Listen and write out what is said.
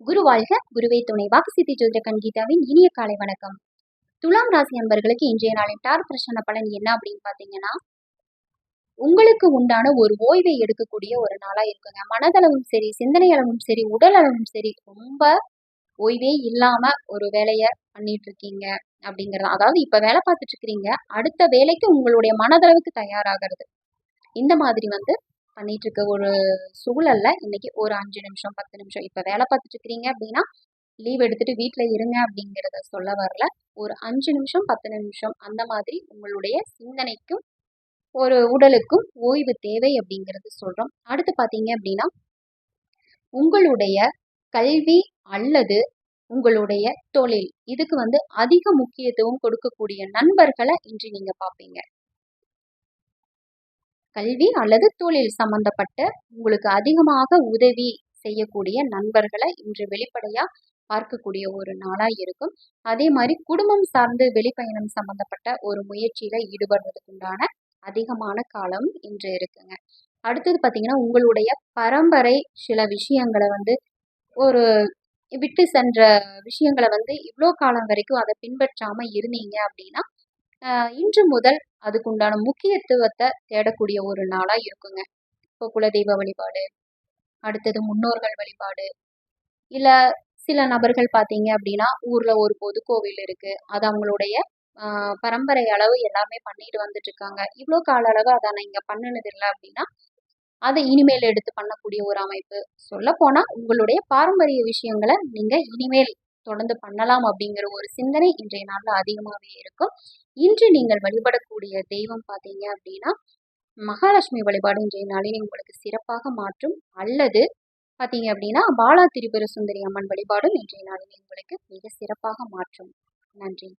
குரு வாழ்க குருவே துணை. வாக்குசித்தி ஜோதிட கண்கீதாவின் இனிய காலை வணக்கம். துலாம் ராசி அன்பர்களுக்கு இன்றைய நாளின் டார் பிரச்சனை பலன் என்ன அப்படின்னு பார்த்தீங்கன்னா உங்களுக்கு உண்டான ஒரு ஓய்வை எடுக்கக்கூடிய ஒரு நாளா இருக்குங்க. மனதளவும் சரி சிந்தனை அளவும் சரி உடல் அளவும் சரி ரொம்ப ஓய்வே இல்லாம ஒரு வேலையை பண்ணிட்டு இருக்கீங்க அப்படிங்கிறது. அதாவது இப்ப வேலை பார்த்துட்டு இருக்கிறீங்க அடுத்த வேலைக்கு உங்களுடைய மனதளவுக்கு தயாராகிறது. இந்த மாதிரி வந்து பண்ணிட்டு இருக்க ஒரு சூழல்ல இன்னைக்கு ஒரு அஞ்சு நிமிஷம் பத்து நிமிஷம். இப்ப வேலை பார்த்துட்டு இருக்கிறீங்க அப்படின்னா லீவ் எடுத்துட்டு வீட்டில் இருங்க அப்படிங்கிறத சொல்ல வரல. ஒரு அஞ்சு நிமிஷம் பத்து நிமிஷம் அந்த மாதிரி உங்களுடைய சிந்தனைக்கும் ஒரு உடலுக்கும் ஓய்வு தேவை அப்படிங்கிறது சொல்றோம். அடுத்து பாத்தீங்க அப்படின்னா உங்களுடைய கல்வி அல்லது உங்களுடைய தொழில். இதுக்கு வந்து அதிக முக்கியத்துவம் கொடுக்கக்கூடிய நண்பர்களை இன்று நீங்க பார்ப்பீங்க. கல்வி அல்லது தொழில் சம்பந்தப்பட்ட உங்களுக்கு அதிகமாக உதவி செய்யக்கூடிய நண்பர்களை இன்று வெளிப்படையா பார்க்கக்கூடிய ஒரு நாளா இருக்கும். அதே மாதிரி குடும்பம் சார்ந்து வெளிப்பயணம் சம்பந்தப்பட்ட ஒரு முயற்சியில ஈடுபடுறதுக்குண்டான அதிகமான காலம் இன்று இருக்குங்க. அடுத்தது பார்த்தீங்கன்னா உங்களுடைய பரம்பரை சில விஷயங்களை வந்து ஒரு விட்டு சென்ற விஷயங்களை வந்து இவ்வளோ காலம் வரைக்கும் அதை பின்பற்றாம இருந்தீங்க அப்படின்னா இன்று முதல் அதுக்குண்டான முக்கியத்துவத்தை தேடக்கூடிய ஒரு நாளாக இருக்குங்க. இப்போ குலதெய்வ வழிபாடு அடுத்தது முன்னோர்கள் வழிபாடு இல்லை சில நபர்கள் பார்த்தீங்க அப்படின்னா ஊரில் ஒரு பொது கோவில் இருக்குது அது அவங்களுடைய பரம்பரை அளவு எல்லாமே பண்ணிட்டு வந்துட்டு இருக்காங்க இவ்வளோ கால அளவு அதை நான் இங்கே பண்ணினது இல்லை அப்படின்னா அதை இனிமேல் எடுத்து பண்ணக்கூடிய ஒரு அமைப்பு. சொல்ல போனால் உங்களுடைய பாரம்பரிய விஷயங்களை நீங்கள் இனிமேல் தொடர்ந்து பண்ணலாம் அப்படிங்கிற ஒரு சிந்தனை இன்றைய நாளில் அதிகமாகவே இருக்கும். இன்று நீங்கள் வழிபடக்கூடிய தெய்வம் பார்த்தீங்க அப்படின்னா மகாலட்சுமி வழிபாடு இன்றைய நாளில் உங்களுக்கு சிறப்பாக மாற்றும். அல்லது பார்த்தீங்க அப்படின்னா பாலா திரிபுர சுந்தரி அம்மன் வழிபாடும் இன்றைய நாளில் உங்களுக்கு மிக சிறப்பாக மாற்றும். நன்றி.